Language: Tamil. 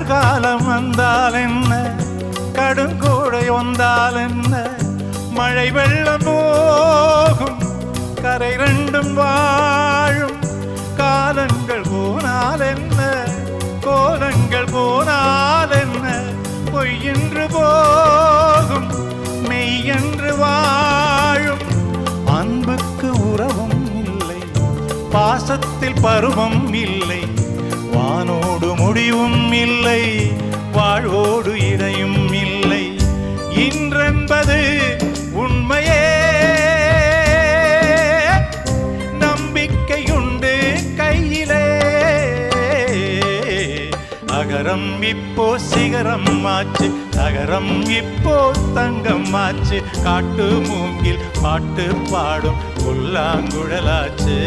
வந்தால் என்ன? கடுங்கோடை வந்தால் என்ன? மழை வெள்ளம் போகும் கரை ரெண்டும் வாழும். காலங்கள் போனால் என்ன? கோலங்கள் போனால் என்ன? பொய்யென்று போகும் மெய்யென்று வாழும். அன்புக்கு உறவும் இல்லை பாசத்தில் பருவம் இல்லை. இல்லை வாழ்வோடு இணையும் இல்லை. இன்றென்பது உண்மையே. நம்பிக்கையுண்டு கையிலே. அகரம் இப்போ சிகரம் ஆச்சு நகரம் இப்போ தங்கம் ஆச்சு. காட்டு மூங்கில் பாட்டு பாடும் புல்லாங்குழலாச்சு